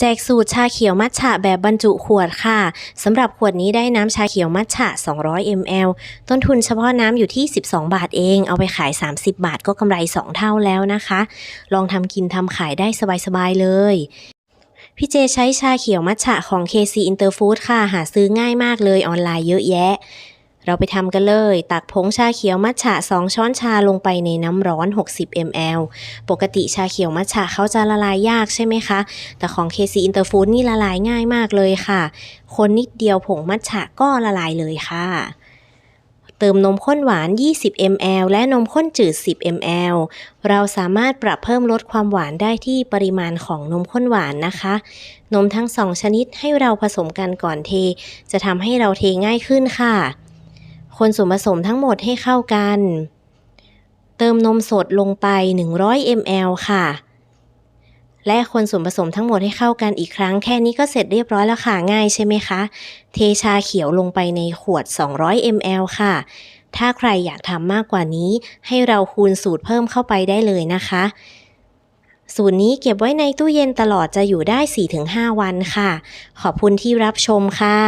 แจกสูตรชาเขียวมัทฉะแบบบรรจุขวดค่ะสำหรับขวดนี้ได้น้ำชาเขียวมัทฉะ 200 ml ต้นทุนเฉพาะน้ำอยู่ที่ 12 บาทเอง เอาไปขาย 30 บาทก็กำไร 2 เท่าแล้วนะคะ ลองทำกินทำขายได้สบายๆเลยพี่เจใช้ชาเขียวมัทฉะของ KC Interfood ค่ะ หาซื้อง่ายมากเลยออนไลน์เยอะแยะ เราไปทำกันเลย ตักผงชาเขียวมัทฉะ 2 ช้อนชาลงไปในน้ำร้อน 60 ml ปกติชาเขียวมัทฉะเขาจะละลายยากใช่ไหมคะ แต่ของ KC Interfood นี่ละลายง่ายมากเลยค่ะ คนนิดเดียวผงมัทฉะก็ละลายเลยค่ะเติมนมข้นหวาน 20 ml และนมข้นจืด 10 ml เราสามารถปรับเพิ่มลดความหวานได้ที่ปริมาณของนมข้นหวานนะคะ นมทั้งสองชนิดให้เราผสมกันก่อนเท จะทำให้เราเทง่ายขึ้นค่ะ คนส่วนผสมทั้งหมดให้เข้ากัน เติมนมสดลงไป 100 ml ค่ะ และคนส่วนผสมทั้งหมดให้เข้ากันอีกครั้งแค่นี้ก็เสร็จเรียบร้อยแล้วค่ะง่ายใช่ไหมคะ เทชาเขียวลงไปในขวด 200 ml ค่ะ ถ้าใครอยากทำมากกว่านี้ให้เราคูณสูตรเพิ่มเข้าไปได้เลยนะคะสูตรนี้เก็บไว้ในตู้เย็นตลอดจะอยู่ได้ 4-5 วันค่ะ ขอบคุณที่รับชมค่ะ